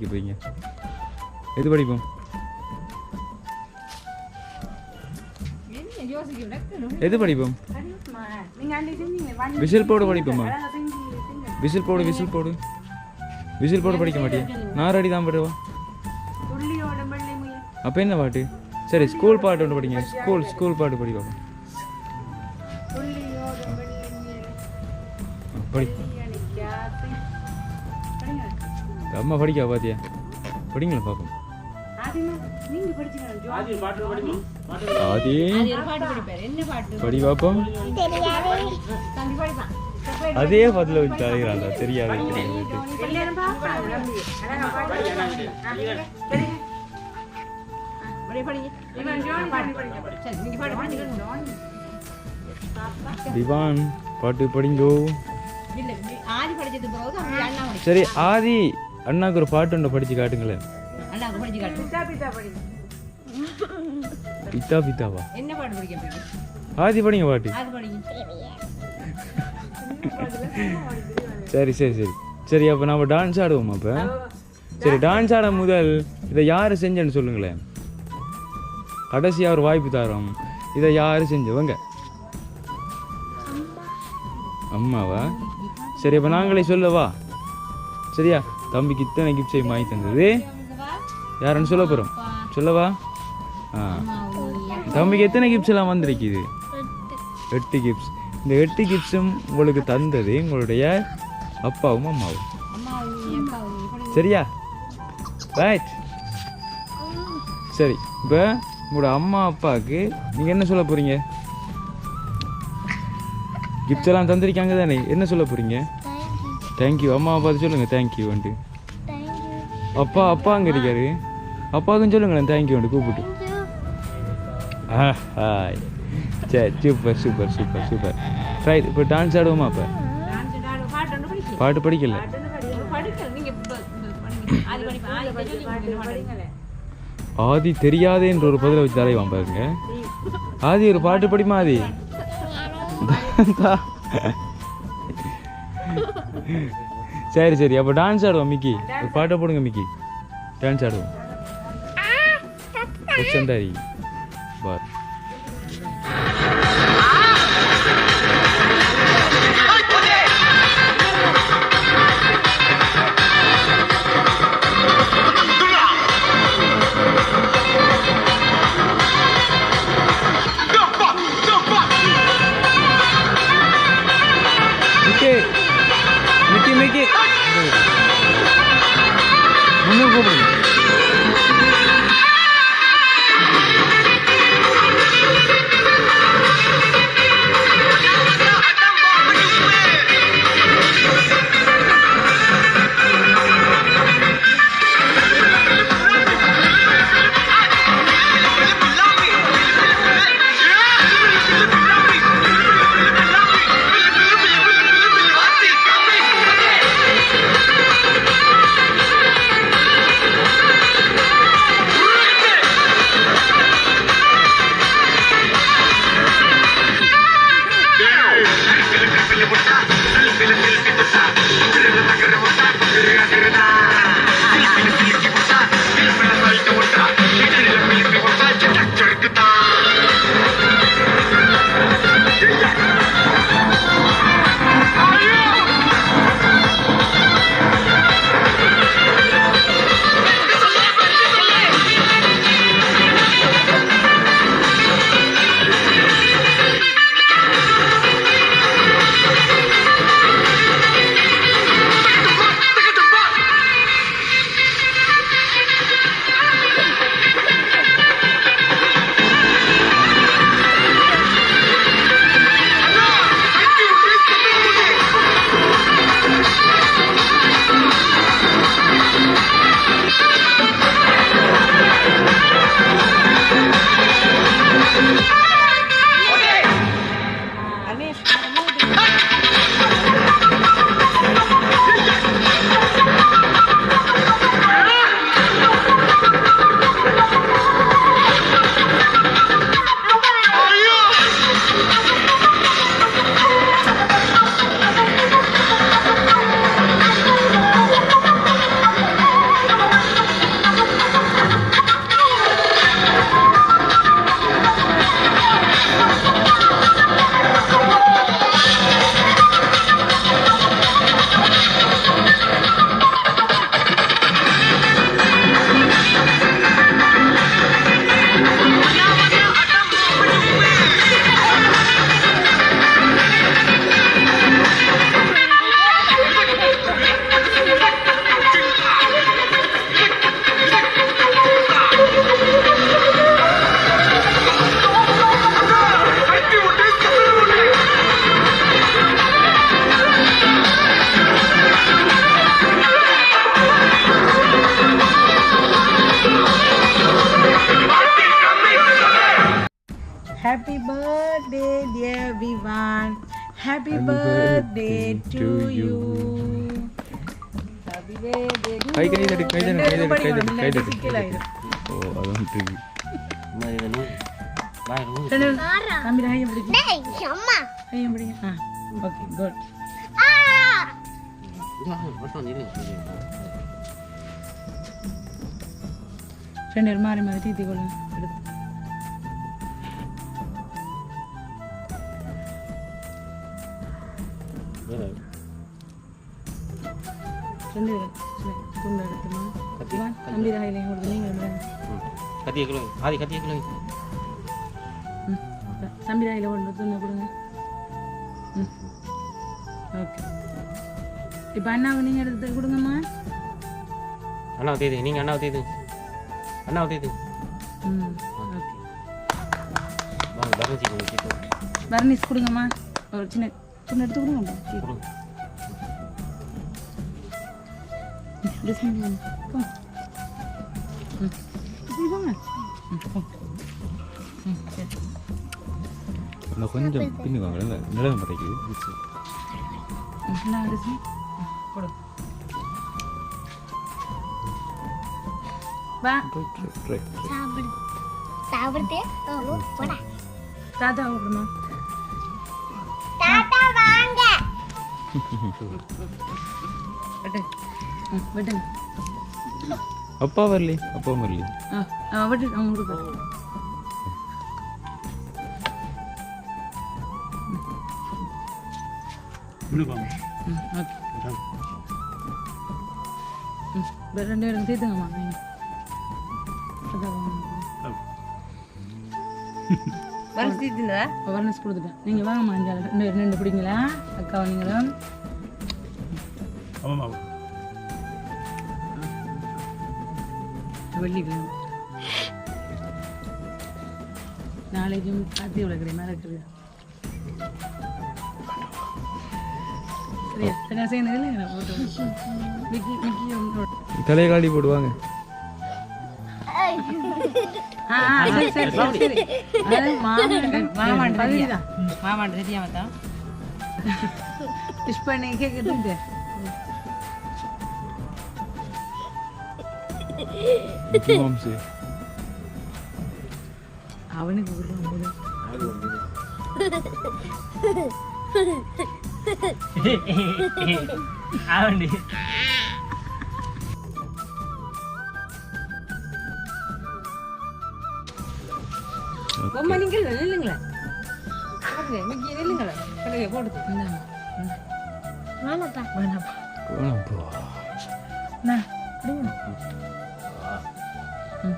படிக்க போறீங்க? எது படிப்போம்? எது படிப்போம்? விசில் போட படிப்போமா? விசில் போடு விசில் போடு. விசில் போட படிக்க மாட்டியா? நான் ரெடி தான் படுவா. அப்போ என்ன பாட்டு? சரி ஸ்கூல் பாட்டு ஒன்று படிங்க. ஸ்கூல் ஸ்கூல் பாட்டு படி படி அம்மா படிக்கா பாத்தியா? படிங்களா பார்ப்போம் ஆதிமா நீங்க படிச்சுக்கணும் ஆதி படி அதே பதில வச்சு அழைகிறாங்க தெரியாது திவான் பாட்டு படிங்கோ. சரி ஆதி. அண்ணாக்கு ஒரு பாட்டு ஒன்று படிச்சு காட்டுங்களேன். அண்ணாக்கு படிச்சு காட்டு. பித்தா பித்தா படிங்க பித்தா பித்தாவா? என்ன பாட்டு படிக்க ஆதி படிங்க பாட்டு. சரி சரி சரி. சரி அப்போ நம்ம டான்ஸ் ஆடுவோம் அப்போ? சரி டான்ஸ் ஆட முதல் இதை யார் செஞ்சேன்னு சொல்லுங்களேன். கடைசியாக ஒரு வாய்ப்பு தரோம். இதை யார் செஞ்சவங்க? அம்மாவா? சரி அப்போ நாங்களே சொல்லவா? சரியா? தம்பிக்கு இத்தனை கிப்ஸை வாங்கி தந்தது. யாருன்னு சொல்ல போகிறோம் சொல்லவா? ஆ. தம்பிக்கு எத்தனை கிப்ஸ் எல்லாம் வந்திருக்குது? எட்டு கிப்ஸ் இந்த எட்டு கிப்ஸும் உங்களுக்கு தந்தது உங்களுடைய அப்பாவும் அம்மாவும். சரியா? ரைட் சரி இப்போ உங்களோட அம்மா அப்பாவுக்கு நீங்கள் என்ன சொல்ல போகிறீங்க கிஃப்ட்ஸ் எல்லாம் தந்திருக்காங்க தானே? என்ன சொல்ல போகிறீங்க தேங்க்யூ அம்மா பார்த்து சொல்லுங்கள் தேங்க்யூ வந்துட்டு அப்பா அப்பா அங்கே இருக்காரு. அப்பாவுக்கும் சொல்லுங்களேன். தேங்க்யூ வந்துட்டு கூப்பிட்டு. ஆ ஹாய் சரி super super super super right இப்போ டான்ஸ் ஆடுவோமா அப்போ? பாட்டு படிக்கல. ஆதி ஆதி தெரியாதேன்ற ஒரு பதில வச்சு தரைவான் பாருங்க ஆதி ஒரு பாட்டு படிமா ஆதி. சரி சரி. அப்போ டான்ஸ் ஆடுவோம் மிக்கி. ஒரு பாட்டை போடுங்க மிக்கி. டான்ஸ் ஆடுவோம். சந்தாரி பார். Yeah, yeah, yeah. birthday to you കൈ കൈ തടി കൈ തടി കൈ തടി കൈ തടി കൈ തടി ഓ അതാണ് ട്രിക്ക് മരിവനു ബൈ റൂ കാമിര ഹൈ എംബ്രിക്ക് ഡേ അമ്മ ഹൈ എംബ്രിക്ക് ആ ഓക്കേ ഗുഡ് ആ ഫ്രണ്ട് മാറി മാറി തീത്തി കൊള്ളാം கத்திய கிலோ ஆதி கத்திய கிலோ ம் தம்பி கையில் ஒன்று துண்ணை கொடுங்க. ஓகே. இப்போ அண்ணாவை நீங்கள் எடுத்து கொடுங்கம்மா. அண்ணா தேது நீங்க அண்ணா தேது அண்ணா தேது ம் ஓகே. வர்னிஸ் கொடுங்கம்மா. ஒரு சின்ன சின்ன எடுத்து கொடுங்க. டிசைன் ம். இன்னும் கொஞ்சம் பின்னுக்கு வாங்க இல்லை நிலவு மறைக்குது ம் நான் டிசைன் கொடு வா ரைட் ரைட் சாப்பிடுதே போடா தாத்தா கொடுமா தாத்தா வாங்க வெட்டு வெட்டு ம் ஓகே. ம் வேற ரெண்டு பேரும் தீர்த்துங்கம்மா நீங்கள் அதான் அவேர்னஸ் கொடுத்துட்டேன். நீங்கள் வாங்கம்மா இங்கே ரெண்டு ரெண்டு பிடிங்களா அக்கா நீங்களும் இல்லை நான் போட்டு மிக்கி மிக்கி ஒன்று தலையை காட்டி போடுவாங்க. மாமன் தெரியாம தான் விஷ் பண்ணி கேட்குறது மாம்ஸு அவனுக்கு விடுறான் பொம்மை நீங்கள் கடையை போடுது இந்தாங்க வாங்கப்பா. வேணாப்பா ம்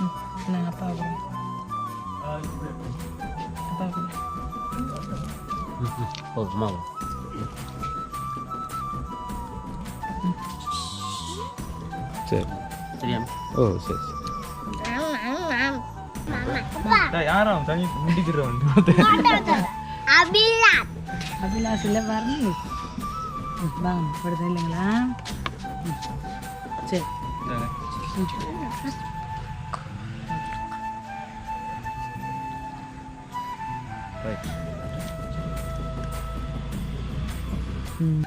ம், நான் அப்பா கொடுங்க அப்பா கொடுங்க ஓ அம்மா சரி சரியா ஓ சரி சரி யாரும் தனி முடிக்கிறவன் அபிலாஷில் அபிலாஷ் வரணும் வாங்க படுது இல்லைங்களா சரி ரைட் ம்